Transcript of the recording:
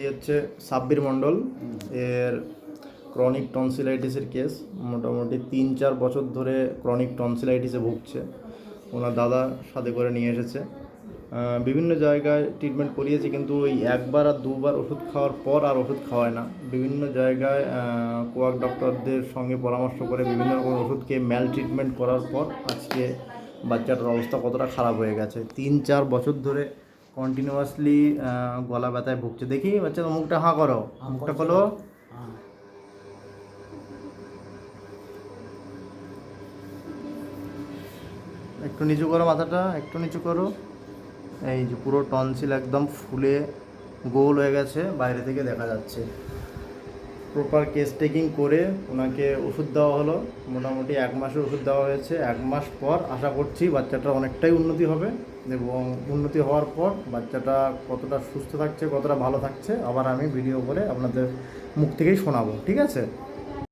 এই হচ্ছে সাব্বির মণ্ডল। এর ক্রনিক টনসিলাইটিসের কেস মোটামুটি তিন, চার বছর ধরে ক্রনিক টনসিলাইটিসে ভুগছে। ওনার দাদা সাথে করে নিয়ে এসেছে। বিভিন্ন জায়গায় ট্রিটমেন্ট করিয়েছে কিন্তু ওই একবার আর দুবার ওষুধ খাওয়ার পর আর ওষুধ খাওয়ায় না। বিভিন্ন জায়গায় কোয়াক ডক্টরদের সঙ্গে পরামর্শ করে বিভিন্ন রকম ওষুধকে ম্যাল ট্রিটমেন্ট করার পর আজকে বাচ্চাটার অবস্থা কতটা খারাপ হয়ে গেছে। তিন, চার বছর ধরে কন্টিনিউয়াসলি গলা ব্যথায় ভুগছে। দেখি বাচ্চা মুখটা হাঁ করো। মুখটা খোলো। একটু নিচু করো মাথাটা একটু নিচু করো। এই যে পুরো টনসিল একদম ফুলে গোল হয়ে গেছে বাইরে থেকে দেখা যাচ্ছে। প্রপার কেস টেকিং করে ওনাকে ওষুধ দেওয়া হলো। মোটামুটি এক মাসের ওষুধ দেওয়া হয়েছে। এক মাস পর আশা করছি বাচ্চাটা অনেকটাই উন্নতি হবে এবং উন্নতি হওয়ার পর বাচ্চাটা কতটা সুস্থ থাকছে, কতটা ভালো থাকছে, আবার আমি ভিডিও করে আপনাদের মুখ থেকেই শোনাবো। ঠিক আছে?